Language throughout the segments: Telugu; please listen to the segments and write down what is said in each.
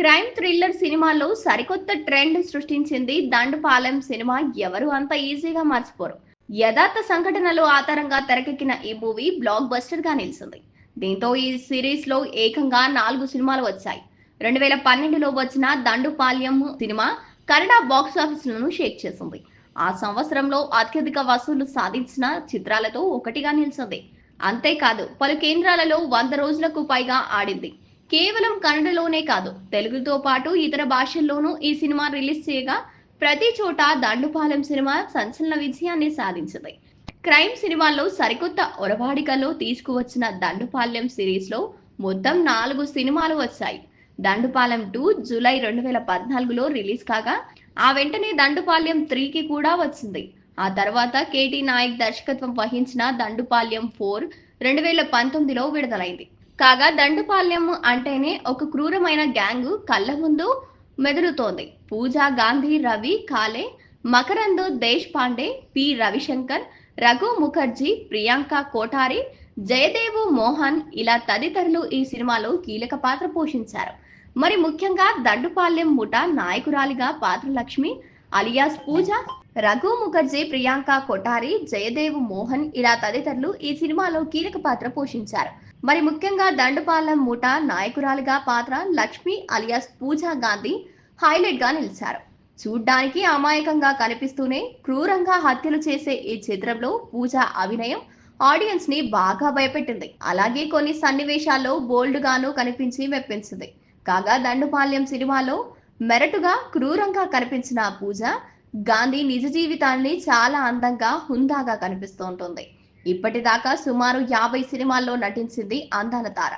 క్రైమ్ థ్రిల్లర్ సినిమాలో సరికొత్త ట్రెండ్ సృష్టించింది దండుపాలెం సినిమా. ఎవరు అంత ఈజీగా మర్చిపోరు. యథార్థ సంఘటనలు ఆధారంగా తెరకెక్కిన ఈ మూవీ బ్లాక్ బస్టర్గా నిలిచింది. దీంతో ఈ సిరీస్లో ఏకంగా నాలుగు సినిమాలు వచ్చాయి. రెండు వేల పన్నెండులో వచ్చిన దండుపాల్యం సినిమా కన్నడ బాక్స్ ఆఫీసులను షేక్ చేసింది. ఆ సంవత్సరంలో అత్యధిక వసూలు సాధించిన చిత్రాలతో ఒకటిగా నిలిచింది. అంతేకాదు పలు కేంద్రాలలో వంద రోజులకు పైగా ఆడింది. కేవలం కన్నడలోనే కాదు తెలుగుతో పాటు ఇతర భాషల్లోనూ ఈ సినిమా రిలీజ్ చేయగా ప్రతి చోట దండుపాలెం సినిమా సంచలన విజయాన్ని సాధించింది. క్రైమ్ సినిమాల్లో సరికొత్త ఒరవాడికలో తీసుకువచ్చిన దండుపాలెం సిరీస్లో మొత్తం నాలుగు సినిమాలు వచ్చాయి. దండుపాలెం టూ జూలై రెండు వేల పద్నాలుగులో రిలీజ్ కాగా ఆ వెంటనే దండుపాలెం త్రీకి కూడా వచ్చింది. ఆ తర్వాత కేటీ నాయక్ దర్శకత్వం వహించిన దండుపాల్యం ఫోర్ రెండు వేల పంతొమ్మిదిలో విడుదలైంది. కాగా దండుపాల్యం అంటేనే ఒక క్రూరమైన గ్యాంగు కళ్ళ ముందు మెదులుతోంది. పూజా గాంధీ రవి కాలే మకరందో దేశ్ పాండే పి. రవిశంకర్ రఘు ముఖర్జీ ప్రియాంక కోఠారి జయదేవు మోహన్ ఇలా తదితరులు ఈ సినిమాలో కీలక పాత్ర పోషించారు. మరి ముఖ్యంగా దండుపాల్యం ముఠా నాయకురాలిగా పాత్ర లక్ష్మి అలియాస్ పూజ రఘు ముఖర్జీ ప్రియాంక కొఠారి జయదేవ్ మోహన్ ఇలా తదితరులు ఈ సినిమాలో కీలక పాత్ర పోషించారు. మరి ముఖ్యంగా దండుపాలెం ముఠ నాయకురాలిగా పాత్ర లక్ష్మి అలియాస్ పూజా గాంధీ హైలైట్గా నిలిచారు. చూడ్డానికి అమాయకంగా కనిపిస్తూనే క్రూరంగా హత్యలు చేసే ఈ చిత్రంలో పూజా అభినయం ఆడియన్స్ని బాగా భయపెట్టింది. అలాగే కొన్ని సన్నివేశాల్లో బోల్డ్ గాను కనిపించి మెప్పించింది కాగా దండుపాల్యం సినిమాలో మెరటుగా క్రూరంగా కనిపించిన పూజ గాంధీ నిజ జీవితాన్ని చాలా అందంగా హుందాగా కనిపిస్తోంటుంది. ఇప్పటిదాకా సుమారు యాభై సినిమాల్లో నటించింది అందాల తార.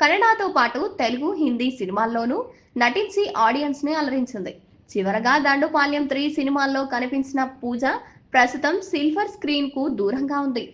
కన్నడతో పాటు తెలుగు హిందీ సినిమాల్లోనూ నటించి ఆడియన్స్ని అలరించింది. చివరగా దండుపాల్యం త్రీ సినిమాల్లో కనిపించిన పూజ ప్రస్తుతం సిల్వర్ స్క్రీన్కు దూరంగా ఉంది.